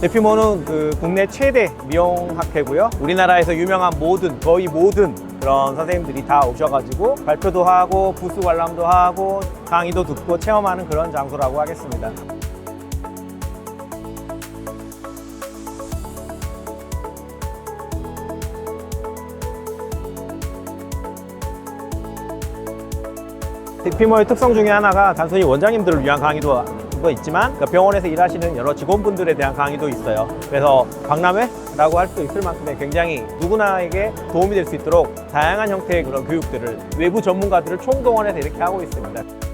대피모는 그 국내 최대 미용학회고요. 우리나라에서 유명한 모든 거의 모든 그런 선생님들이 다 오셔가지고 발표도 하고 부스 관람도 하고 강의도 듣고 체험하는 그런 장소라고 하겠습니다. 디피머의 특성 중에 하나가 단순히 원장님들을 위한 강의도 도 있지만 그 병원에서 일하시는 여러 직원분들에 대한 강의도 있어요. 그래서 박람회라고 할 수 있을 만큼의 굉장히 누구나에게 도움이 될 수 있도록 다양한 형태의 그런 교육들을 외부 전문가들을 총동원해서 이렇게 하고 있습니다.